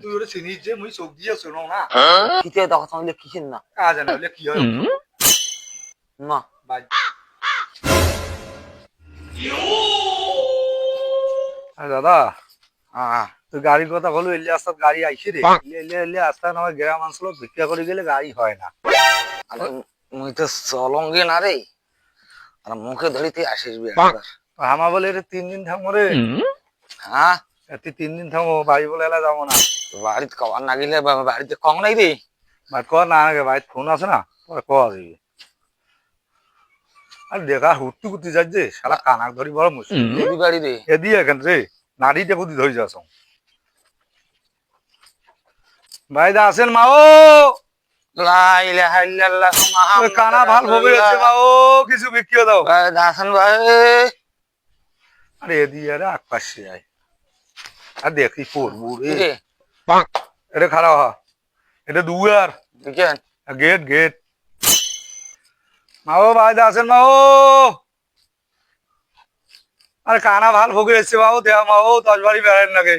তুই ওরে চিনিস যে মুই চোখ দিয়ে শুনো না কিতে দেখা তাহলে কিসের না কাজ না হলে কি হয় না বাই দাদা হ্যাঁ তুই গাড়ির কথা বলো এলে আস্তে গাড়ি আইসি রে এলে এলে আস্তে আমার গ্রাম অঞ্চল ভিক্ষা করে গেলে গাড়ি হয় না আরে মুই তো চলঙ্গে না রে আর মুখে ধরিতে আসিস। আমা বলে রে তিন দিন থাকব রে হ্যাঁ তুই তিন দিন থাকব বাড়ি বলে এলা যাব না বাড়িতে কবার না গেলে বা- বাড়িতে কম নাই রে। বাট কর না আগে বাড়িতে ফোন আছে না পরে কর দিবি আর দেখা হুট্টু কুতি যাচ্ছে শালা কানাক ধরি বড় মুশকিল। বাড়ি রে। এ দিয়ে এখান রে নারীটা কুতি ধরে যাস। ভাই দা আসেন মা ও! লা ইলাহা ইল্লাল্লাহ ওই মুহাম্মাদুর কানা ভালো ভবে আছে মা ও কিছু বিক্রিও দাও। ভাই দাসন ভাই। আরে এ দিয়ে আরে আকাশে আয়। আর দেখি পড়ব রে কি এটা খারাপ হ। এটা দুয়ার গেট গেট মা ও দা আসেন মা ও আরে কানা ভালো ভোগে এসছে ও দেয়া মা ও দশ বাড়ি বেড়ায় নাকি।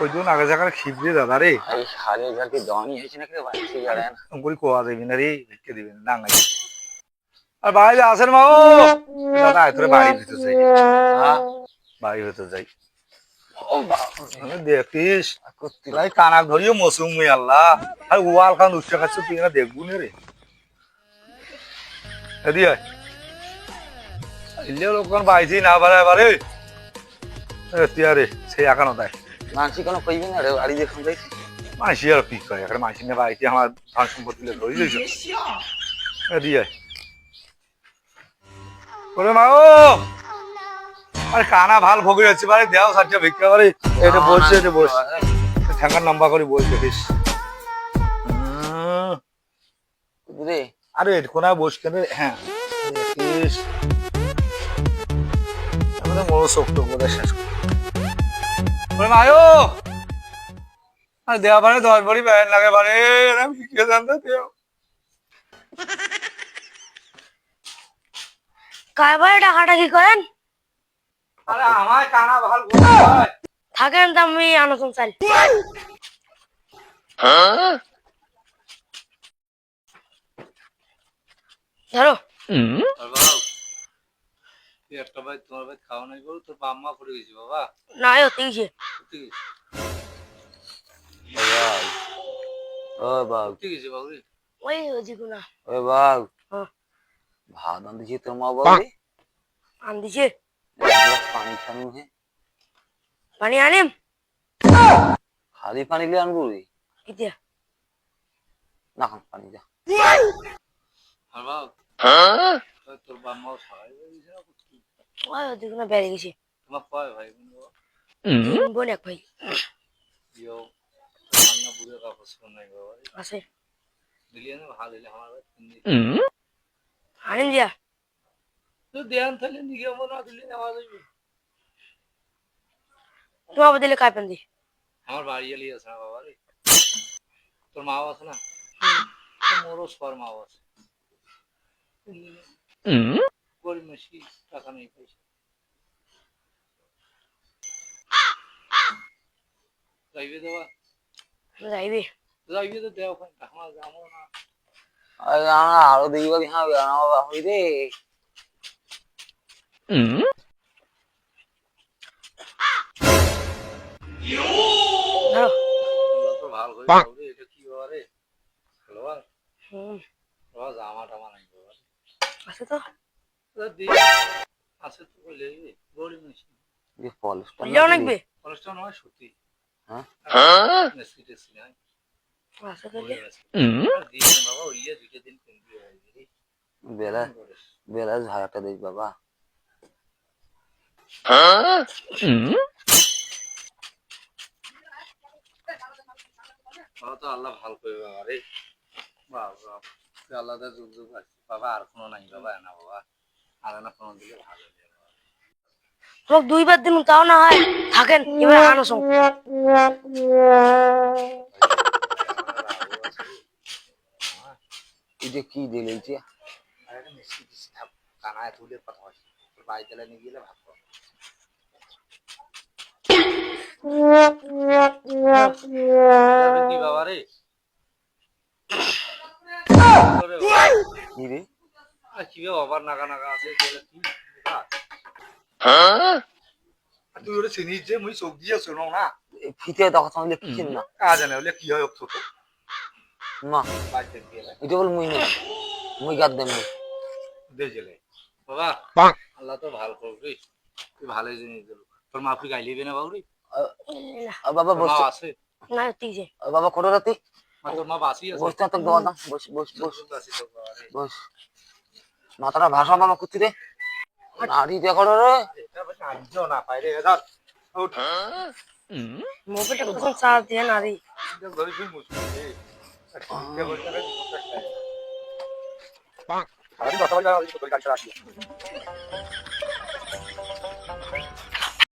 ওই আগে জায়গায় খিবরে দাদা রে। এই হালে যাকে দনি হয়েছে নাকি রে? বাড়িতে না। অঙ্কুরি কোয়া দেবি না রে? ভিক্ষে দিবি না? ডাঙ্গাই আর ভাই দা আসেন মা ও দাদা আয় তোরে বাড়ি ভিতর যাই। হ্যাঁ। বাড়ি ভিতর যাই। বাবা দেখিস করতে লাই কানাক ধরিও মৌসুম আল্লাহ। আর ওয়াল খান উচ্চ খাচ্ছ তুই না দেখব নে রে। এদি ইলে বাইছি না বারে বারে তুই আরে সেই একানো দেয় মানসি কোনো কইবি না রে বাড়ি দেখুন যাই মাসি আর কি করে এখানে মাসি না বাড়িতে আমার ধন সম্পত্তি ধরে দিয়েছ। এদি আয়। মা ও! আরে কানা ভালো ভোগে যাচ্ছে বারে দেও সাজ্জা ভিক্ষা করে। এটা বলছে এটা বলছে ঠ্যাঙ্গার লম্বা করে বলছে বেশ। আরে কোনায় বস কেন? হ্যাঁ। দেখিস আমাদের মোড় শক্ত করে শেষ কর। মায়ো আরে দেওয়া পারে দশ বাড়ি ব্যান লাগে পারে আমি শিখে জানতে দেও। কার বাড়ি টাকাটাকি করেন আরে আমার কানা ভালো হয় থাকেন আমি আনসন চাল ধরো। একটা ভাই তোমার ভাই খাওয়া নাই বল তোর বাম্মা করে গেছি বাবা। না হতে গেছে। ও বাবু সত্যি গেছি বাবু রে ওই ওদিকে না ও বাবু হ্যাঁ। ভাত আনতেছি তোর মা বাবু আন দিছে পানি ছানু হে? পানি আনিম? খালি পানি লে আনব রে। কিতিয়া না খান পানি যা আর বাবু তোর বাম্মাও সবাই ওই ওদিকে না বেড়ে গেছে। তোমার কয় ভাই বোন বাবা? বোন এক ভাই। দিও রান্না বুড়ে কাপড় নাই বাবা। আছে। দিলি না ভালো দিলে আমার আনিম দিয়া তো তাহলে দিলি যাবে তোমার বদলে কায় পেন দি আমার বাড়ি এলি আছে না বাবা রে? তোর মাও আছে না? তো মোরও সর মাও আছে। গরিব মেশি টাকা নেই পয়সা যাইবে দেওয়া যাইবে। যাইবে তো দেওয়া ওখানে আমার যাব না। আরে আমরা আরও দেখবা দি হ্যাঁ আমার বাবা হই আছে তো। আছে তো বলে গরিব মেশি যে পলিশটা যাও লাগবে? কলেজটা নয় সত্যি। হ্যাঁ? মেসি টেসি নাই আছে তো না বাবা ওই যে দিন কিনবি হয়ে বেলা বেলা ঝাড়াটা দেখ বাবা। বাবা তো আল্লাহ ভালো করে বাবা রে। বাবা আল্লাহ যুগ যুগ আছে বাবা আর কোনো নাই বাবা না বাবা। আর না কোনো দিলে ভালো। তোমাকে দুইবার দিন তাও না হয়। থাকেন এবার আনসন এই যে কি দিলে এই যে? কানায় তুলে কথা হয় তোর বাড়িতে নিয়ে গেলে ভাত খাব। কি আবার নাগা নাগা আছে বলে কি? কাজ? আর তুই ওরে চিনিস যে মুই চোখ দিয়ে না। ফিতে দেখা চাইলে কি না? কাজ জানে বলে কি হয় ছোট না এটা বল মুই নেই। মুই গাদ দেম দে জেলে। বাবা আল্লাহ তো ভালো করবি। তুই ভালো জিনিস দিল। তোর মা তুই গাইলিবি না বাবুরি বাবা আছে? না রাতি বাসি আছে বসতে তো দাম বস বস বস বাসি মাথাটা ভাষা মামা করছি রে। নাড়ি দেখো রে। না মোবাইলটা চার্জ দিয়ে পাঁচ